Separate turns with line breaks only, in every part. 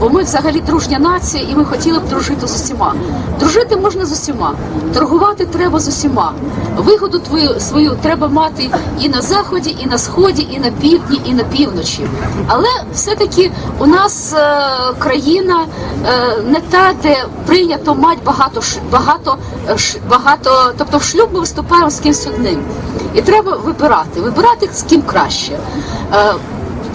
бо ми взагалі дружня нація, і ми хотіли б дружити з усіма. Дружити можна з усіма, торгувати треба з усіма. Вигоду твою свою треба мати і на заході, і на сході, і на півдні, і на півночі. Але все-таки у нас е, країна е, не та, де прийнято мати багато багато е, багато, тобто в шлюб ми виступаємо з кимсь одним. І треба вибирати, вибирати з ким краще. Е,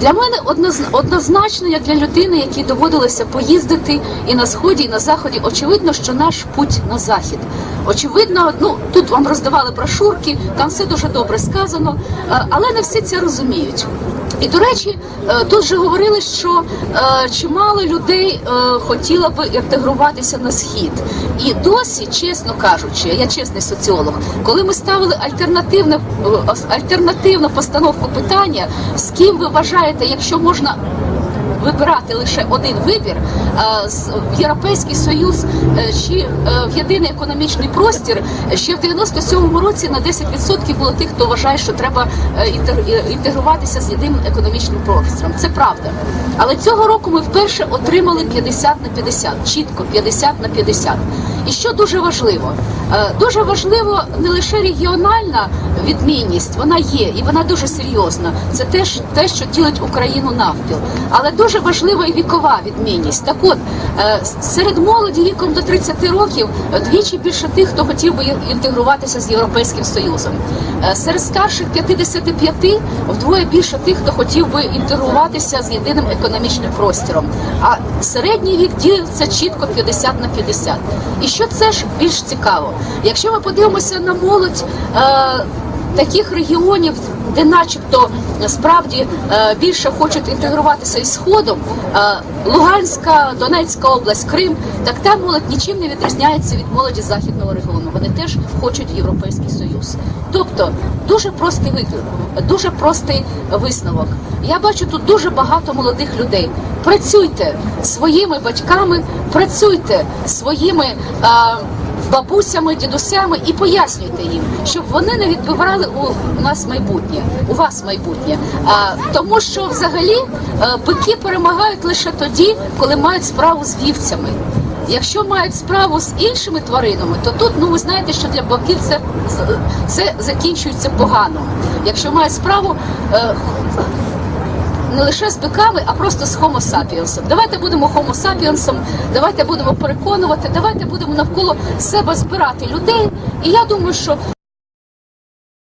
для мене одноз- однозначно, як для людини, якій доводилося поїздити і на сході, і на заході, очевидно, що наш путь на захід. Очевидно, ну тут вам роздавали брошурки, там все дуже добре сказано, е, але не всі це розуміють. І до речі, е, тут же говорили, що е, чимало людей е, хотіло би інтегруватися на схід. І досі, чесно кажучи, я чесний соціолог, коли ми ставили альтернативне альтернативну постановку питання, з ким ви вважаєте, якщо можна вибирати лише один вибір е, в Європейський Союз е, чи е, в єдиний економічний простір. Ще в 97-му році на 10% було тих, хто вважає, що треба е, е, інтегруватися з єдиним економічним простором. Це правда. Але цього року ми вперше отримали 50 на 50, чітко 50 на 50. І що дуже важливо, Е, дуже важливо не лише регіональна відмінність, вона є і вона дуже серйозна. Це теж те, що ділить Україну навпіл. Але дуже важлива і вікова відмінність. Так от е, серед молоді віком до 30 років двічі більше тих, хто хотів би інтегруватися з Європейським Союзом. Е, Серед старших 55 вдвоє більше тих, хто хотів би інтегруватися з єдиним економічним простором. А середній вік ділиться чітко 50 на 50. І що це ж більш цікаво? Якщо ми подивимося на молодь. Е, Таких регіонів, де, начебто, справді е, більше хочуть інтегруватися із сходом, е, Луганська, Донецька область, Крим, так та молодь нічим не відрізняється від молоді західного регіону. Вони теж хочуть Європейський Союз. Тобто дуже простий виклик, дуже простий висновок. Я бачу тут дуже багато молодих людей. Працюйте своїми батьками, працюйте своїми. Бабусями, дідусями і пояснюйте їм, щоб вони не відбирали у нас майбутнє, у вас майбутнє. А, тому що взагалі е, бики перемагають лише тоді, коли мають справу з вівцями. Якщо мають справу з іншими тваринами, то тут ну ви знаєте, що для биків це, це закінчується погано. Якщо мають справу. Е, не лише з биками, а просто з Homo sapiens. Давайте будемо Homo sapiens, давайте будемо переконувати, давайте будемо навколо себе збирати людей. І я думаю, що